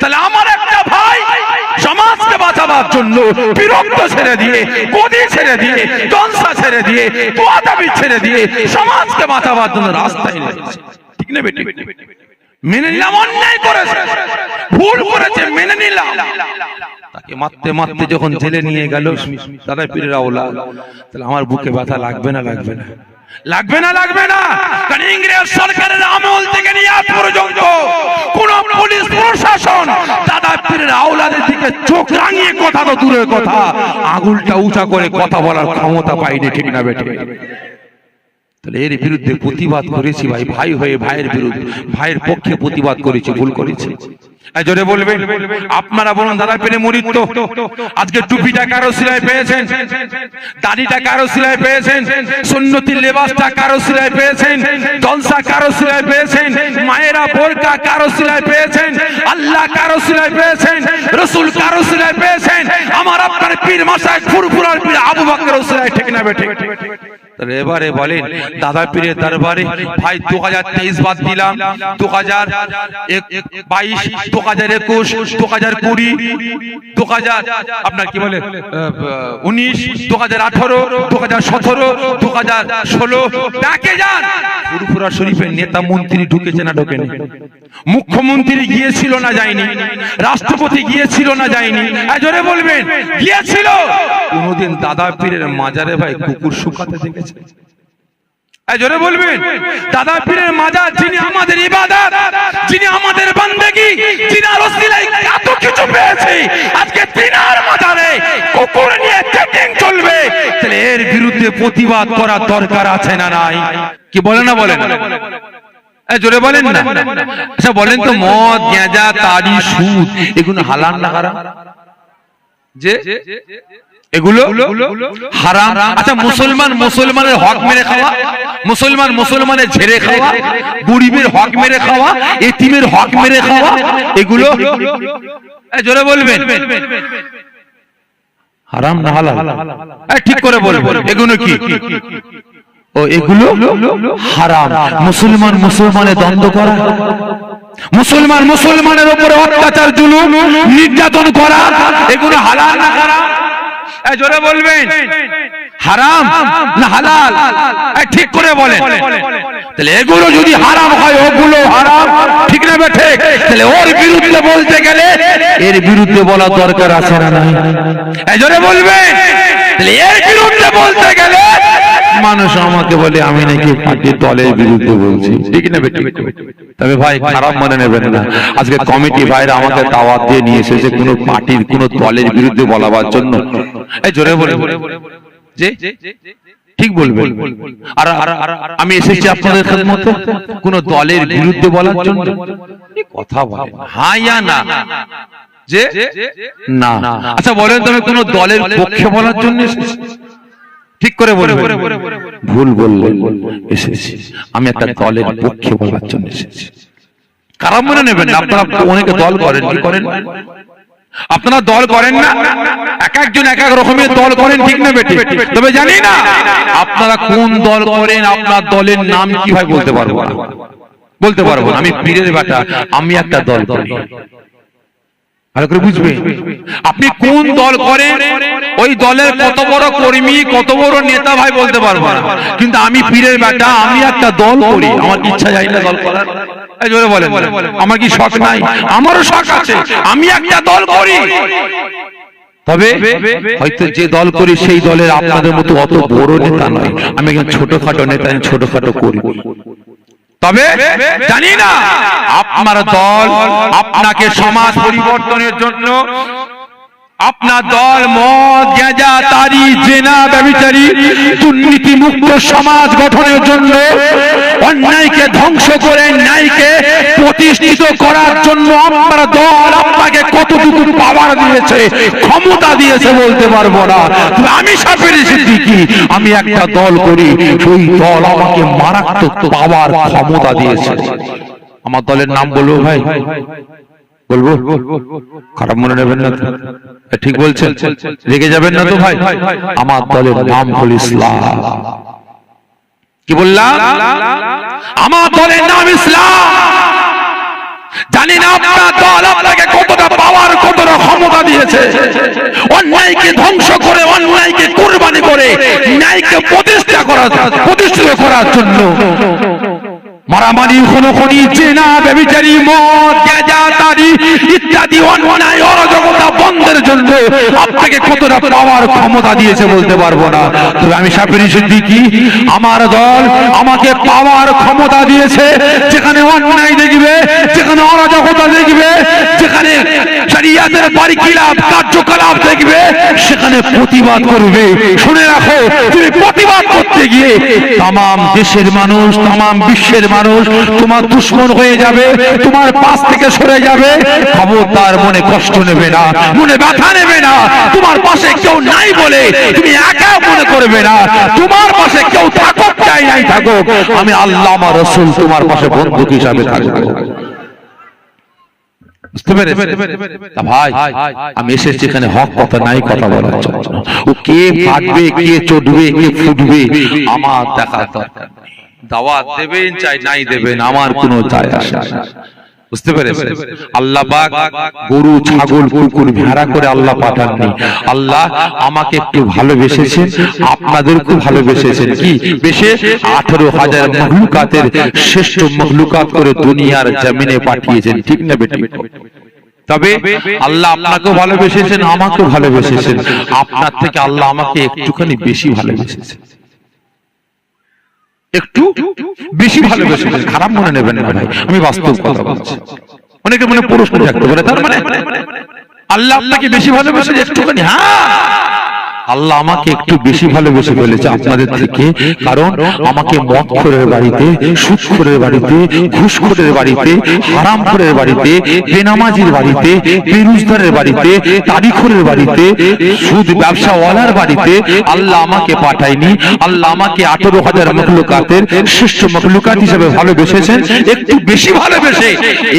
তাহলে আমার একটা ভাই সমাজকে বাঁচাবার জন্য বিরক্ত ছেড়ে দিয়ে, গদি ছেড়ে দিয়ে ছেড়ে দিয়ে ছেড়ে দিয়ে সমাজকে বাঁচাবার জন্য রাস্তায় ঠিক না বেটি মেনে নিলাম, অন্যায় করেছে। ভুল করেছে, মেনে নিলাম। যখন জেলে নিয়ে গেল দাদা পীরের আওলা, তাহলে আমার বুকে ব্যথা লাগবে না লাগবে না? লাগবে না লাগবে না? ইংরেজ সরকারের আমল থেকে নিয়ে পর্যন্ত প্রশাসন। দাদা পীরের আওলাদের দিকে চোখ রাঙিয়ে কথা তো দূরের কথা। আঙুলটা উঁচা করে কথা বলার ক্ষমতা পাইনি ঠিক না বেটে তাহলে এর বিরুদ্ধে প্রতিবাদ করেছি ভাই। ভাই হয়ে ভাইয়ের বিরুদ্ধে ভাইয়ের পক্ষে প্রতিবাদ করেছি, ভুল করেছি। জোরে বলবেন, আপনারা বলুন, দাদা পেরে মরিত আজকে টুপিটা কারও সিলাই পেয়েছেন? দাড়িটা কারও সিলাই পেয়েছেন? সুন্নতির লেবাসটা কারও সিলাই পেয়েছেন? জলসা কারও সিলাই পেয়েছেন? মায়েরা বোরকা কারও সিলাই পেয়েছেন? আল্লাহ কারও সিলাই পেয়েছেন? রসুল কারও সিলাই পেয়েছেন? আমার আপনার পীর মাসায় ফুরফুরার পীর আবু বকর সিলাই ঠিক না বেঠিক এবারে বলেন দাদা পীরের দরবারে ভাই দু হাজার তেইশ বাদ দিলাম, দু হাজার বাইশ, দু হাজার একুশ, দু হাজার কুড়ি, দু হাজার, আপনার কি বলে উনিশ, দু হাজার আঠারো, দু হাজার সতেরো, দু হাজার ষোলো, ডাকে শরীফের নেতা মন্ত্রী ঢুকেছে না ঢোকেনি। মুখ্যমন্ত্রী গিয়েছিল না যায়নি। রাষ্ট্রপতি গিয়েছিল না যায়নি। জোরে বলবেন, গিয়েছিল। কোনোদিন দাদা পীরের মাজারে ভাই কুকুর শুকাতে দেখেছে। জোরে বলবেন, দাদা পীরের মাজার যিনি আমাদের ইবাদত, যিনি আমাদের বান্দেগি কিছু আজকে মাজারে কুকুর নিয়ে চলবে। তাহলে এর বিরুদ্ধে প্রতিবাদ করার দরকার আছে না নাই? কি বলে না বলেন জোরে বলেন না। আচ্ছা বলেন তো মদ, গেঁজা তাড়ি সুদ, এগুলো হালাল না যে এগুলো হারাম। আচ্ছা মুসলমান মুসলমানের হক মেরে খাওয়া? মুসলমান মুসলমানের ঝেড়ে খাওয়া? গরিবের হক মেরে খাওয়া? এতিমের হক মেরে খাওয়া? এগুলো? জোরে বলবেন। হারাম না হালাল? ঠিক করে বলবেন। এগুলো কি? ও এগুলো হারাম। মুসলমান মুসলমানের দ্বন্দ্ব করা? মুসলমান মুসলমানের উপরে অত্যাচার জুলুম নির্যাতন করা? এগুলো হালাল না হারাম জোরে বলবেন। হারাম না হালাল? ঠিক করে বলেন। তাহলে এগুলো যদি হারাম হয়, ওগুলো হারাম। ঠিক না বেঠে তাহলে ওর বিরুদ্ধে বলতে গেলে এর বিরুদ্ধে বলা দরকার আছে না নাই? জোরে বলবেন। তাহলে এর বিরুদ্ধে বলতে গেলে মানুষ আমাকে বলে আমি নাকি পার্টির দলের বিরুদ্ধে বলছি। ঠিক না বেটি তবে ভাই খারাপ মনে নেবেন না। আজকে কমিটি ভাইরা আমাকে দাওয়াত দিয়ে নিয়ে এসেছে কোনো পার্টির কোনো দলের বিরুদ্ধে বলাবার জন্য। এই জোরে বলে যে ঠিক বলবেন। আর আমি এসেছি আপনাদের মতো কোন দলের বিরুদ্ধে বলার জন্য? এই কথা বলে হ্যাঁ ইয়া না। যে? না। আচ্ছা বলেন তুমি কোন দলের পক্ষে বলার জন্য এসেছি। ঠিক করে বলবেন। ভুল বললেন এসেছি। আমি একটা দলের পক্ষে বলার জন্য এসেছি। কারা মনে নেবেন? আপনারা অনেকে দল করেন। কি করেন? আপনারা দল করেন না? এক একজন এক এক রকমের দল করেন ঠিক না বেটি তবে জানি না আপনারা কোন দল করেন আপনার দলের নাম কি ভাই বলতে পারব? না বলতে পারব না। আমি পীরের বেটা আমি একটা দল করি। ভালো করে বুঝবে। আপনি কোন দল করেন ওই দলের কত বড় কর্মী কত বড় নেতা ভাই বলতে পারব না। কিন্তু আমি পীরের বেটা আমি একটা দল করি। আমার কি ইচ্ছা যায় না দল করার। জোরে বলেন। আমার কি শখ নাই? আমারও শখ আছে। আমি একটা দল করি। তবে হয়তো যে দল করি সেই দলের আপনাদের মতো অত বড় নেতা নয়। আমি একজন ছোটখাটো নেতা ছোটখাটো করি তবে জানি না, আপনার দল আপনাকে সমাজ পরিবর্তনের জন্য আপনার দল মদ গেঁজা তারি, জেনা ব্যবচারী দুর্নীতি মুক্ত সমাজ গঠনের জন্য অন্যায়কে ধ্বংস করে ন্যায়কে প্রতিষ্ঠিত করার জন্য আপনার দল আপনাকে কতটুকু পাওয়ার দিয়েছে, ক্ষমতা দিয়েছে বলতে পারব না। আমি সাপের সিদ্দিকি আমি একটা দল করি, সেই দল আমাকে মারাত্মক পাওয়ার ক্ষমতা দিয়েছে। আমার দলের নাম বলব ভাই? বলব? খারাপ মনে নেবেন না ঠিক বলছেন? রেগে যাবেন না তো ভাই? আমার দলের নাম হল ইসলাম। কি বললাম? আমার দলের নাম ইসলাম। জানি না আপনার দল আপনাকে কতটা পাওয়ার, কতটা ক্ষমতা দিয়েছে। অন্যায়কে ধ্বংস করে, অন্যায়কে কুরবানি করে, ন্যায়কে প্রতিষ্ঠা করা প্রতিষ্ঠিত করার জন্য। মারামারি, খুনোখুনি, চেনা ব্যবিচারি মদ, গ্যাজা তারি ইত্যাদি অন্যায়, অরাজকতা বন্ধের জন্য আপনাকে কতটা পাওয়ার ক্ষমতা দিয়েছে বলতে পারব না। তবে আমি সাপেরি সিদ্দিকি, আমার দল আমাকে পাওয়ার ক্ষমতা দিয়েছে। যেখানে অন্যায় দেখবে, যেখানে অরাজকতা দেখবে, যেখানে কার্যকলাপ দেখবে, সেখানে প্রতিবাদ করবে। শুনে রাখো, তুমি প্রতিবাদ করতে গিয়ে তাম দেশের মানুষ তাম বিশ্বের মানুষ তোমার দুশ্মন হয়ে যাবে, তোমার পাশ থেকে সরে যাবে, খবরদার মনে কষ্ট নেবে না। মনে ব্যথা নেবে না। তোমার পাশে কেউ নাই বলে তুমি একা মনে করবে না। তোমার পাশে কেউ থাকুক চাই নাই থাকুক, আমি আল্লাহ আমার রসুল, তোমার পাশে বন্ধুক হিসাবে থাকব। আমার দরকার কোনো যায় আসে বুঝতে পেরেছেন? আল্লাহ পাক গরু ছাগল কুকুর ভেড়া করে আল্লাহ পাঠাননি। আল্লাহ আমাকে একটু ভালোবেসেছেন আপনাদেরকে ভালোবেসেছেন। কি? বেশে আঠারো হাজার মহলুকাতের শ্রেষ্ঠ মহলুকাত করে দুনিয়ার জমিনে পাঠিয়েছেন। ঠিক না বেটি তবে আল্লাহ আপনাকেও ভালোবেসেছেন আমাকেও ভালোবেসেছেন। আপনার থেকে আল্লাহ আমাকে একটুখানি বেশি ভালোবেসেছেন। একটু বেশি ভালোবেসে খারাপ মনে নেবেন না ভাই। আমি বাস্তব কথা বলছি। অনেকে মনে প্রশ্ন থাকতে পারে তার মানে আল্লাহ আপনাকে বেশি ভালোবেসে একটুখানি হ্যাঁ। আল্লাহ আমাকে একটু বেশি ভালোবেসে ফেলেছে আপনাদের থেকে, কারণ আমাকে মদ খোরের বাড়িতে সুদ বাড়িতে ঘুষ বাড়িতে হারাম বাড়িতে, বেনামাজির বাড়িতে, বেরুজদারের বাড়িতে, তারিখরের বাড়িতে, সুদ ব্যবসাওয়ালার বাড়িতে আল্লাহ আমাকে পাঠায়নি, আল্লাহ আমাকে আঠারো হাজার মখলুকাতের শ্রেষ্ঠ মখলুকাত হিসেবে ভালোবেসেছেন, একটু বেশি ভালোবেসে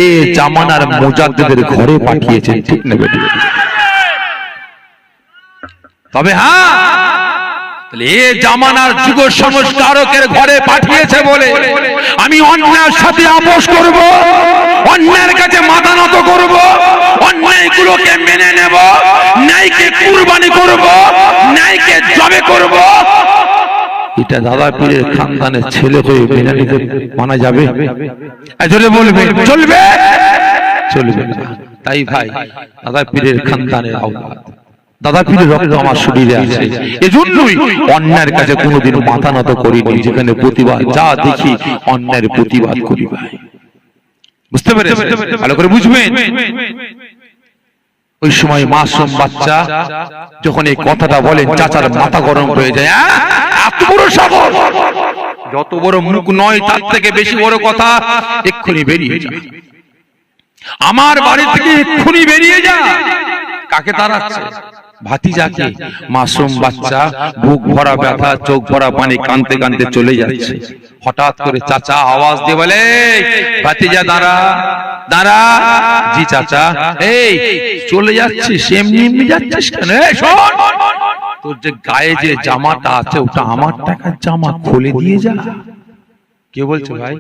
এ জামানার মোজাদ্দেদের ঘরে পাঠিয়েছেন, ঠিক না বেটি তবে হ্যাঁ জামানার যুগ সংস্কারকের ঘরে পাঠিয়েছে বলে আমি অন্যায়ের সাথে আপোষ করব, অন্যায়ের কাছে মাথা নত করব, অন্যায়গুলোকে মেনে নেব, ন্যায়কে কুরবানি করব, ন্যায়কে জবে করব। এটা দাদা পীরের খানদানের ছেলে হয়ে মেনে নিতে মানা যাবে? বলবে, চলবে চলবে। তাই ভাই, দাদা পীরের খানদানের আওলাদ। দাদা পীরের রক্ত আমার শরীরে আছে। এজন্যই অন্যায়ের কাছে কোনোদিন মাথা নত করিনি যেখানে প্রতিবাদ যা দেখি অন্যায়ের প্রতিবাদ করি ভাই। বুঝতে পেরেছেন? ভালো করে বুঝবেন? ওই সময় মাসুম বাচ্চা যখন এই কথাটা বলেন চাচার মাথা গরম হয়ে যায়! এত বড় সাহস যত বড় মুখ নয় তার থেকে বেশি বড় কথা এক্ষুনি বেরিয়ে যায় আমার বাড়ি থেকে এক্ষুনি বেরিয়ে যা। কাকে তাড়াচ্ছে? ভাতিজাকে মাসুম বাচ্চা বুক ভরা ব্যথা চোখ ভরা পানি কানতে কানতে চলে যাচ্ছে। হঠাৎ করে চাচা আওয়াজ দিয়ে বলে ভাতিজা দাঁড়া দাঁড়া। জি চাচা এই চলে যাচ্ছিস এমনি এমনি যাচ্ছিস কেন? এই, শোন! তোর যে গায়ে যে জামাটা আছে ওটা আমার টাকার জামা খুলে দিয়ে যা। কে বলছে ভাই?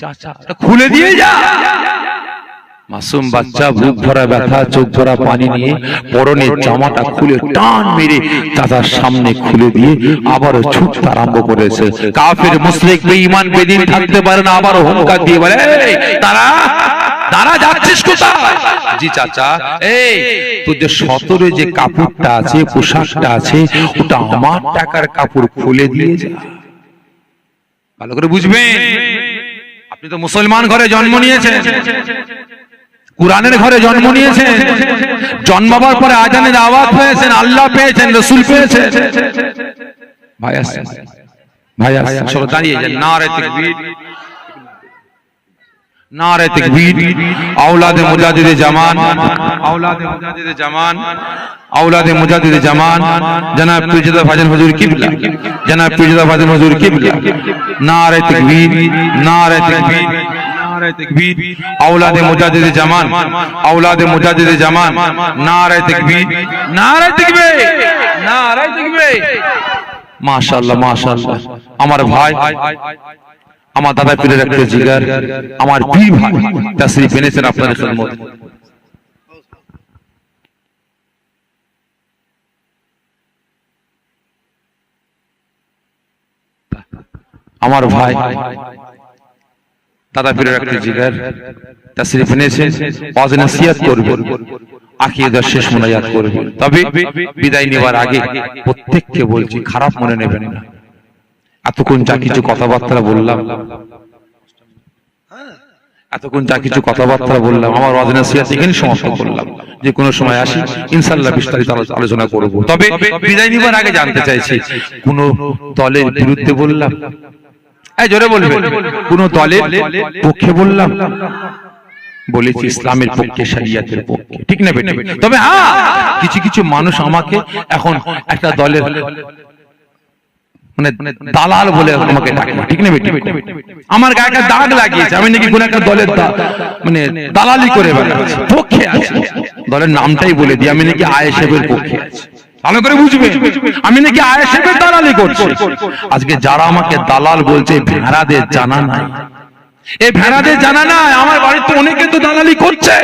চাচা খুলে দিয়ে যা। মাসুম বাচ্চা বুক ভরা ব্যথা চোখ ভরা পানি নিয়ে পরনের জামাটা খুলে টান মেরে চাচার সামনে খুলে দিয়ে আবারও ছুটতে আরম্ভ করেছে। কাফের মুশরিক বেঈমান বেদিন থাকতে পারে না আবারও হুমকা দিয়ে বলে তারা তারা যাচ্ছিস কোথায়? জি চাচা। এই তোর যে সতরে যে কাপড়টা আছে পোশাকটা আছে ওটা আমার টাকার কাপড় খুলে দিয়ে যা। ভালো করে বুঝবেন? আপনি তো মুসলমান ঘরে জন্ম নিয়েছেন। কোরআনের ঘরে জন্ম নিয়েছেন। জন্মাবার পরে আজানের আওয়াজ পেয়েছেন আল্লাহ পেয়েছেন, রসুল পেয়েছেন। ভাই আসছেন ভাই আসছেন সব দাঁড়িয়ে যান। নারে তাকবীর। নারে তাকবীর। আওলাদে মুজাহিদে জামান। আওলাদে মুজাহিদে জামান। আওলাদে মুজাহিদে জামান। জনাব পীরজাদা ভাজন হুজুর কিবলা। জনাব পীরজাদা ভাজন হুজুর কিবলা। নারে তাকবীর। নারে নারে তাকবীর। আওলাদে মুজাহিদে জামান। আওলাদে মুজাহিদে জামান। নারে তাকবীর। নারে তাকবীর। নারে তাকবীর। মাশাআল্লাহ মাশাআল্লাহ। আমার ভাই আমার দাদা পীরের একটা জিগার। আমার পীর ভাই তাসরিফ এনেছেন আপনাদের খেদমত আমার ভাই দাদা পীরের একটা জিগার তাসরিফ এনেছে ওয়াজ নসিহত করবে আকিদার শেষ মোনাজাত করবে। তবে বিদায় নেবার আগে প্রত্যেককে বলছি, খারাপ মনে নেবেন না। এতক্ষণ যা কিছু কথাবার্তা বললাম, এতক্ষণ যা কিছু কথাবার্তা বললাম, আমার ওয়াজ নসিহত এখানে সমাপ্ত করলাম। যে কোনো সময় আসি, ইনশাআল্লাহ বিস্তারিত আলোচনা করব। তবে বিদায় নেবার আগে জানতে চাইছি, কোন দলের বিরুদ্ধে বললাম এই জোরে বলবে। কোন দলের পক্ষে বললাম বলেছি ইসলামের পক্ষে শরিয়াতের পক্ষে। ঠিক না বেটে? তবে হ্যাঁ কিছু কিছু মানুষ আমাকে এখন একটা দলের মানে দালাল বলে আমাকে ডাকে। ঠিক না বেটে? আমার গায়ে একটা দাগ লাগিয়েছে। আমি নাকি কোন একটা দলের মানে দালালি করে বেড়াচ্ছি। পক্ষে আছে। দলের নামটাই বলে দিই। আমি নাকি আয়েশেবের পক্ষে আছি। ভালো করে বুঝবে। আমি নাকি আয়েশেবের দালালি করছি। আজকে যারা আমাকে দালাল বলছে ভেড়াদের জানা নাই। এই ভেড়াদের জানা নাই, আমার বাড়িতে অনেকে তো দালালি করছে।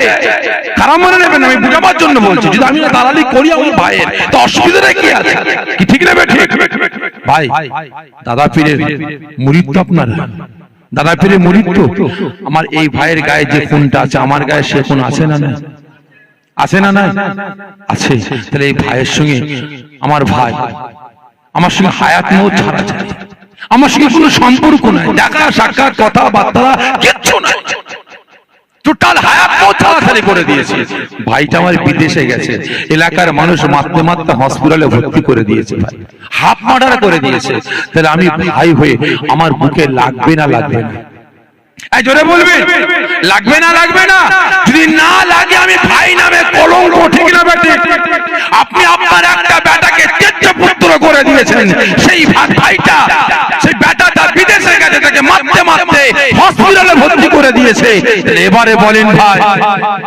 খারাপ মনে নেবেন? আমি বুঝাবার জন্য বলছি, যদি আমি দালালি করি আমার ভাইয়ের, তো অসুবিধাটা কি আছে? কি ঠিক নেবে ঠিক ভাই, দাদা পীরের মুরিদ তো আপনারা। দাদা পীরের মুরিদ তো। আমার এই ভাইয়ের গায়ে যে খুনটা আছে, আমার গায়ে সে খুন আছে না না আছে না না আছে। তাহলে এই ভাইয়ের সঙ্গে আমার ভাই, আমার সঙ্গে হায়াত মত ছাড়া আমার সঙ্গে কোনো সম্পর্ক নাই। দেখা, সাক্ষাৎ, কথাবার্তা কিচ্ছু নাই। টোটাল হায়াত ছাড়াছাড়ি করে দিয়েছে। ভাইটা আমার বিদেশে গেছে। এলাকার মানুষ মারতে মারতে হসপিটালে ভর্তি করে দিয়েছে ভাই। হাফ মার্ডার করে দিয়েছে। তাহলে আমি ভাই হয়ে আমার বুকে লাগবে না লাগবে না? জোরে বলবে? লাগবে না লাগবে না? যদি না লাগে, আমি ভাই নামে কলঙ্ক ঠিক না আপনি আপনার একটা বেটাকে পুত্র করে দিয়েছেন। সেই ভাইটা, সেই বেটাটা বিদেশে গেছে তাকে মারতে মারতে হসপিটালে ভর্তি করে দিয়েছে। এবারে বলেন ভাই,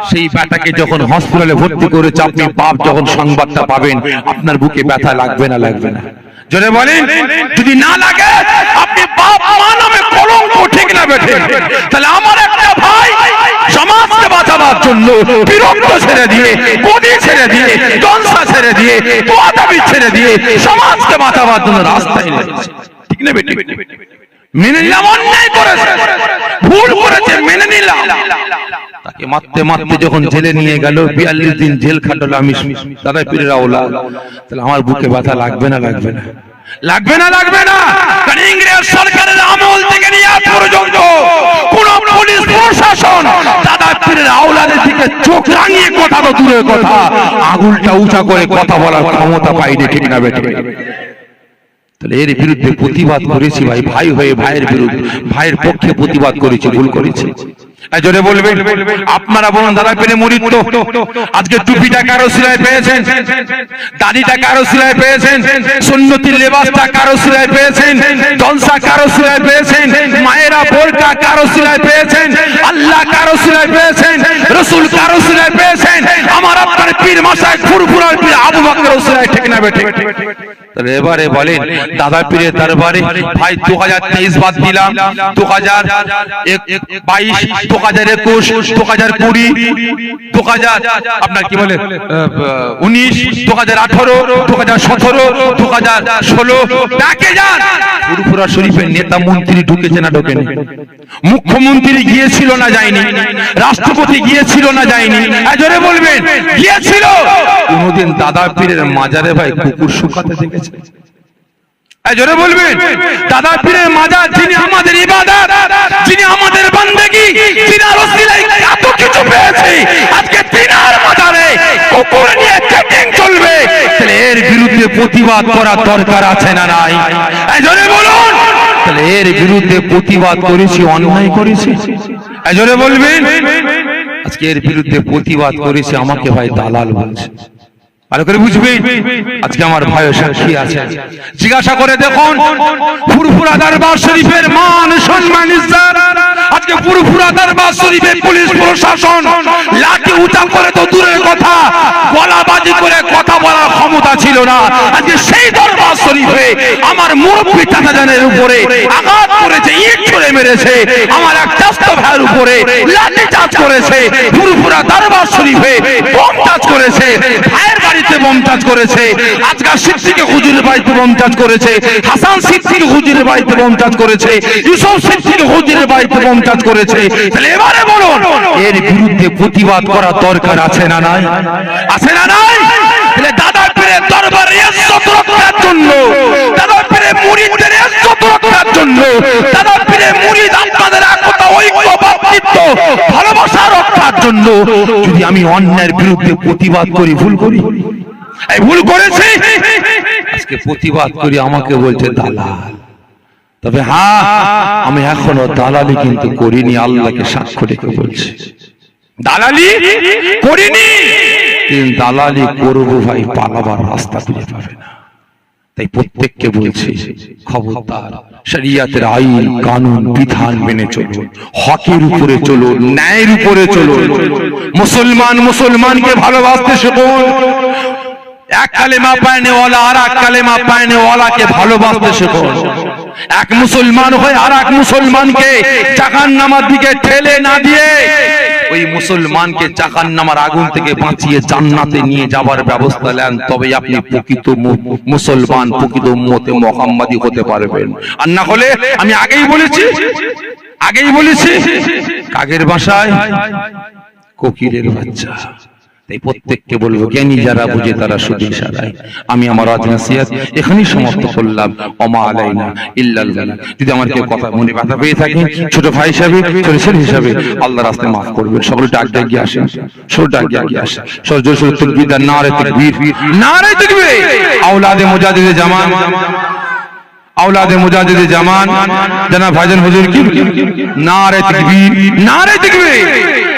সেই বেটাকে যখন হসপিটালে ভর্তি করেছে, আপনি বাপ যখন সংবাদটা পাবেন, আপনার বুকে ব্যথা লাগবে না লাগবে না। জোরে বলেন, যদি না লাগে কলঙ্ক ঠিক না বেঠে। তাহলে আমার একটা ভাই সমাজকে বাঁচাবার জন্য বিরক্ত ছেড়ে দিয়ে ছেড়ে দিয়ে ছেড়ে দিয়ে ছেড়ে দিয়ে সমাজকে বাঁচাবার জন্য রাস্তায় ঠিক না মেনে নিলাম, অন্যায় করেছে। ভুল করেছে, মেনে নিলাম। তাকে মারতে মারতে যখন জেলে নিয়ে গেল, বিয়াল্লিশ দিন জেল খাটলো আমি দাদা তাহলে আমার বুকে ব্যথা লাগবে না লাগবে না? লাগবে না লাগবে না কারণ ইংরেজ সরকারের আমল থেকে নিয়ে আজ পর্যন্ত কোন পুলিশ প্রশাসন দাদা পীরের চোখ রাঙিয়ে কথা তো দূরের কথা। আঙুলটা উঁচা করে কথা বলার ক্ষমতা পাইনি, ঠিক না বেটে? তাহলে এর বিরুদ্ধে প্রতিবাদ করেছি ভাই ভাই হয়ে ভাইয়ের বিরুদ্ধে ভাইয়ের পক্ষে প্রতিবাদ করেছি, ভুল করেছি। জোরে বলবেন, আপনারা বলুন দাদা পেরে মরিত। আজকে টুপিটা কারও সিলাই পেয়েছেন? দাড়িটা কারও সিলাই পেয়েছেন? সুন্নতির লেবাসটা কারও সিলাই পেয়েছেন? জলসা কারও সিলাই পেয়েছেন? মায়েরা বোরকা কারও সিলাই পেয়েছেন? আল্লাহ কারও সিলাই পেয়েছেন? রসুল কারও সিলাই পেয়েছেন? আমার আপনার পীর মাসায় ফুরফুরার পীর আবু বকর সিলাই ঠিক না বেঠিক এবারে বলেন দাদা পীরের দরবারে ভাই দু হাজার তেইশ বাদ দিলাম, দু হাজার বাইশ, দু হাজার একুশ, দু হাজার কুড়ি, দু হাজার, আপনার কি বলে উনিশ, দু হাজার আঠারো, দু হাজার সতেরো, দু হাজার ষোলো, ডাকে যান। ফুরফুরা শরীফের নেতা মন্ত্রী ঢুকেছে না ঢোকেনি। মুখ্যমন্ত্রী গিয়েছিল না যায়নি। রাষ্ট্রপতি গিয়েছিল না যায়নি। জোরে বলবেন, গিয়েছিল। কোনদিন দাদা পীরের মাজারে ভাই কুকুর শুকাতে দেখেছে? এই জোরে বলবেন দাদা যিনি আমাদের ইবাদত, যিনি আমাদের বান্দেগী, তিনার ওসিলায় এত কিছু পেয়েছে। আজকে তিনার মাজারে কুকুর নিয়ে চেকিং চলবে। তাহলে এর বিরুদ্ধে প্রতিবাদ করার দরকার আছে না নাই? জোরে বলুন। তাহলে এর বিরুদ্ধে প্রতিবাদ করেছি, অন্যায় করেছি। জোরে বলবেন। আজকে এর বিরুদ্ধে প্রতিবাদ করেছি, আমাকে ভাই দালাল বলছে। ভালো করে বুঝবেন আজকে আমার ভাই সাক্ষী আছে। জিজ্ঞাসা করে দেখুন, ফুরফুরা দরবার শরীফের মান সম্মান ইজ্জত। আজকে ফুরফুরা দরবার শরীফের পুলিশ প্রশাসন লাঠি উঁচা করে তো দূরের কথা, গলাবাজি করে কথা বলার ক্ষমতা ছিল না। আজকে সেই দরবার শরীফে আমার মুরব্বী চাচাজানের উপরে আঘাত করেছে, ইট ছুড়ে মেরেছে। আমার এক চাস্ত ভাইয়ের উপরে লাঠি চাষ করেছে। ফুরফুরা দরবার শরীফে বোম চাষ করেছে। ভাইয়ের চাষ করেছে। আজকাল সিদ্দিকে হুজুরের বাড়িতে চাষ করেছে। হাসান সিদ্দিকে হুজুরের বাড়িতে চাষ করেছে। ইউসুফ সিদ্দিকে হুজুরের বাড়িতে চাষ করেছে। তাহলে এবারে বলুন, এর বিরুদ্ধে প্রতিবাদ করা দরকার আছে না নাই? আছে না নাই? তাহলে দাদা পীরের দরবারে ইজ্জত রক্ষার জন্য দাদা পীরের মুরিদদের ইজ্জত রক্ষার জন্য দাদা পীরের মুরিদ আপনাদের একতা, ঐক্য ভাতৃত্ব ভালোবাসা রক্ষার জন্য যদি আমি অন্যায়ের বিরুদ্ধে প্রতিবাদ করি, ভুল করি? এই ভুল করেছি। আজকে প্রতিবাদ করি, আমাকে বলছে দালাল। তবে হ্যাঁ আমি এখনও দালালি কিন্তু করিনি, আল্লাহকে সাক্ষ্য রেখে বলছি। দালালি করিনি? দালালি করব ভাই, পালাবার রাস্তা খুঁজে পাবে না। তাই প্রত্যেককে বলছি, খবরদার, শরিয়াতের আইন, কানুন, বিধান মেনে চলুন হকের উপরে চলো, ন্যায়ের উপরে চলুন মুসলমান মুসলমানকে ভালোবাসতে শিখুন এক কালেমা পায়নে ওয়ালা আর এক কালেমা পায়নে ওয়ালাকে ভালোবাসতে শেখো। এক মুসলমান হয়ে আর এক মুসলমানকে চাকান নামার দিকে ঠেলে না দিয়ে ওই মুসলমানকে চাকান নামার আগুন থেকে বাঁচিয়ে জান্নাতে নিয়ে যাবার ব্যবস্থা নেন তবে আপনি প্রকৃত মুসলমান, প্রকৃত উম্মতে মোহাম্মদী হতে পারবেন। আর না হলে আমি আগেই বলেছি আগেই বলেছি কাগের বাসায় কোকিলের বাচ্চা। তাই প্রত্যেককে বলব, জ্ঞানী যারা বুঝে তারা শুধু ইশারায় আমি আমার আজ নাসিহাত এখানেই সমাপ্ত করলাম। অমা আলাইনা ইল্লাল। যদি আমার কেউ কথা মনে ব্যথা পেয়ে থাকে, ছোট ভাই হিসাবে, ছোট ছেলে হিসাবে আল্লাহ রাস্তায় মাফ করবেন। সকলে ডাক ডাক গিয়ে আসেন। সব ডাক ডাক গিয়ে আসেন। সব জোর সোর তকবীর আর নারে তকবীর। নারে তকবীর! আওলাদে মুজাহিদে জামান। আওলাদে মুজাহিদে জামান। জানা ভাইজান হুজুর কি? নারে তকবীর। নারে তকবীর!